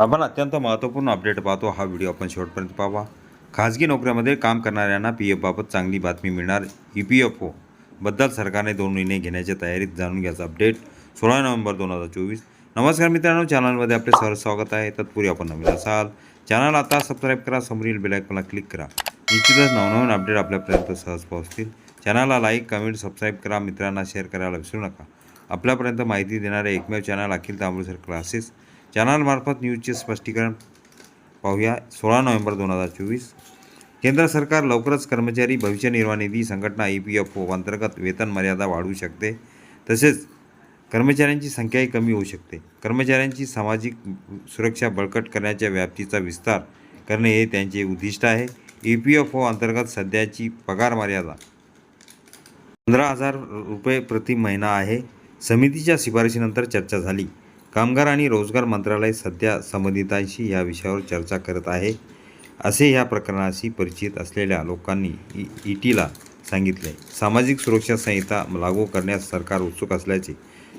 आपण अत्यंत महत्त्वपूर्ण अपडेट पाहतो. हा व्हिडिओ आपण शेवटपर्यंत पाहावा. खाजगी नोकऱ्यामध्ये काम करणाऱ्यांना पी एफबाबत चांगली बातमी मिळणार. ई पी एफ ओबद्दल सरकारने दोन निर्णय घेण्याच्या तयारीत जाणून घ्यायचा अपडेट सोळा नोव्हेंबर दोन हजार चोवीस. नमस्कार मित्रांनो चॅनलमध्ये आपले सहज स्वागत आहे. तत्पूर्वी आपण नवीन असाल चॅनल आता सबस्क्राईब करा. समोरील बेलायकॉनला क्लिक करा. निश्चितच नवनवीन अपडेट आपल्यापर्यंत सहज पोहोचतील. चॅनलला लाईक कमेंट सबस्क्राईब करा. मित्रांना शेअर करायला विसरू नका. आपल्यापर्यंत माहिती देणारे एकमेव चॅनल अखिल तांबुळसर क्लासेस चॅनलमार्फत न्यूजचे स्पष्टीकरण पाहूया. सोळा नोव्हेंबर दोन हजार चोवीस. केंद्र सरकार लवकरच कर्मचारी भविष्य निर्वाह निधी संघटना ई पी एफ ओ अंतर्गत वेतन मर्यादा वाढवू शकते. तसेच कर्मचाऱ्यांची संख्याही कमी होऊ शकते. कर्मचाऱ्यांची सामाजिक सुरक्षा बळकट करण्याच्या व्याप्तीचा विस्तार करणे हे त्यांचे उद्दिष्ट आहे. ई पी एफ ओ अंतर्गत सध्याची पगार मर्यादा पंधरा हजार रुपये प्रति महिना आहे. समितीच्या शिफारशीनंतर चर्चा झाली. कामगार आणि रोजगार मंत्रालय सध्या संबंधितांशी या विषयावर चर्चा करत आहे असे या प्रकरणाशी परिचित असलेल्या लोकांनी ई ई टीला सांगितले. सामाजिक सुरक्षा संहिता लागू करण्यास सरकार उत्सुक असल्याचे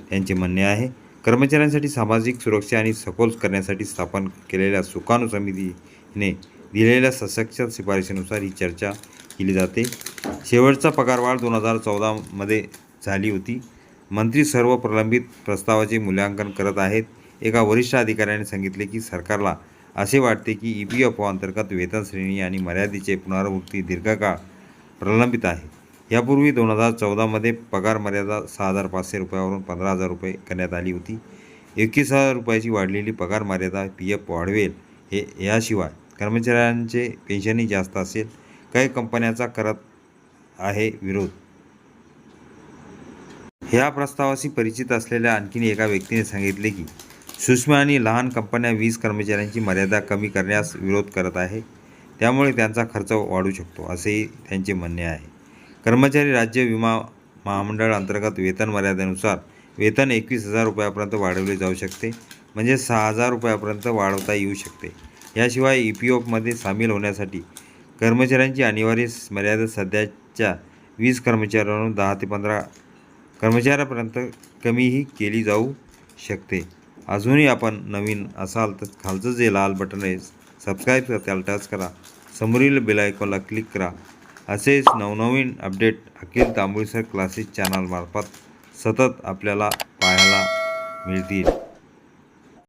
त्यांचे म्हणणे आहे. कर्मचाऱ्यांसाठी सामाजिक सुरक्षा आणि सखोल करण्यासाठी स्थापन केलेल्या सुकाणू समितीने दिलेल्या सशक्त शिफारशीनुसार ही चर्चा केली जाते. शेवटचा पगारवाढ दोन हजार चौदामध्ये झाली होती. मंत्री सर्व प्रलंबित प्रस्तावाचे मूल्यांकन करत आहेत. एका वरिष्ठ अधिकाऱ्याने सांगितले की सरकारला असे वाटते की ई पी एफ ओ अंतर्गत वेतन श्रेणी आणि मर्यादेचे पुनरावृत्ती दीर्घकाळ प्रलंबित आहे. यापूर्वी दोन हजार चौदामध्ये पगार मर्यादा सहा हजार पाचशे रुपयावरून पंधरा हजार रुपये करण्यात आली होती. एकवीस हजार रुपयाची वाढलेली पगार मर्यादा पी एफ वाढवेल हे याशिवाय कर्मचाऱ्यांचे पेन्शनही जास्त असेल. काही कंपन्याचा करत आहे विरोध ह्या प्रस्तावाशी परिचित असलेल्या आणखीन एका व्यक्तीने सांगितले की सूक्ष्म आणि लहान कंपन्या वीज कर्मचाऱ्यांची मर्यादा कमी करण्यास विरोध करत आहे. त्यामुळे त्यांचा खर्च वाढू शकतो असेही त्यांचे म्हणणे आहे. कर्मचारी राज्य विमा महामंडळ अंतर्गत वेतन मर्यादेनुसार वेतन एकवीस हजार रुपयापर्यंत वाढवले जाऊ शकते म्हणजे सहा हजार रुपयापर्यंत वाढवता येऊ शकते. याशिवाय ई पी एफमध्ये सामील होण्यासाठी कर्मचाऱ्यांची अनिवार्य मर्यादा सध्याच्या वीज कर्मचाऱ्यांवरून दहा ते पंधरा कर्मचाऱ्यापर्यंत कमीही केली जाऊ शकते. अजूनही आपण नवीन असाल तर खालचं जे लाल बटन आहे सबस्क्राईब करा त्याला टच करा. समोरील बेल आयकॉनला क्लिक करा. असेच नवनवीन अपडेट अखिल तांबुळसर क्लासेस चॅनलमार्फत सतत आपल्याला पाहायला मिळतील.